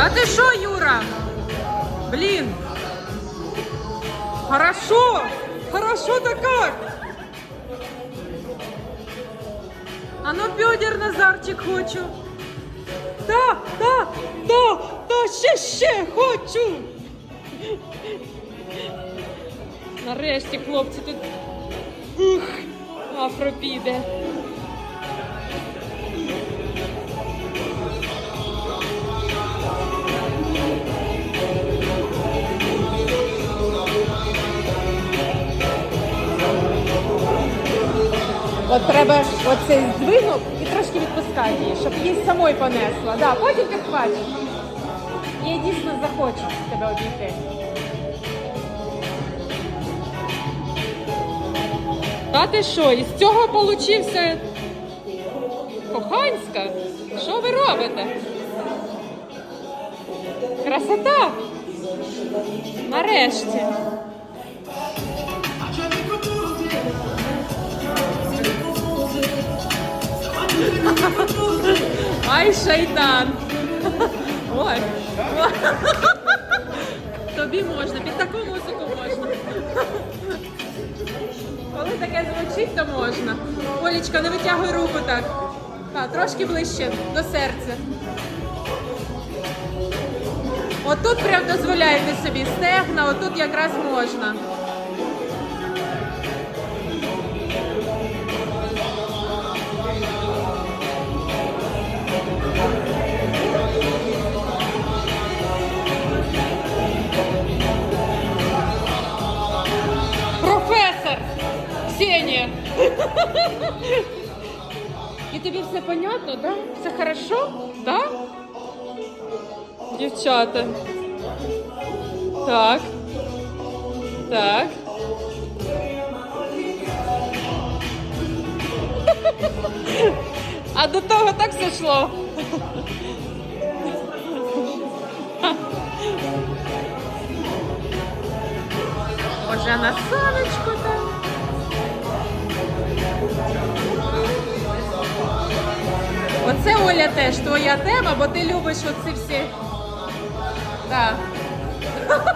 Та ти що, Юра? Блін. Хорошо. Хорошо-то как? А ну бедер Назарчик хочу. Да, да, да, да, ще, ще хочу. Нарешті, хлопці, тут ух, афро піде. От треба оцей здвинув і трошки відпускати її, щоб її самої понесла. Да, потім підхвачиш. Їй дійсно захоче тебе обійти. Та ти що, із цього получився коханська? Що ви робите? Красота! Нарешті. Ай, шайтан. Ой. Тобі можна, під таку музику можна. Коли таке звучить, то можна. Олічка, не витягуй руку так. Так, трошки ближче до серця. Отут прям дозволяєте собі стегна, отут якраз можна. Ксения! І тобі все понятно, да? Все хорошо? Да? Дівчата. Так. Так. А до того так все йшло. Може, на сонечку там. це Оля теж твоя тема, бо ти любиш оці всі. Так. Да.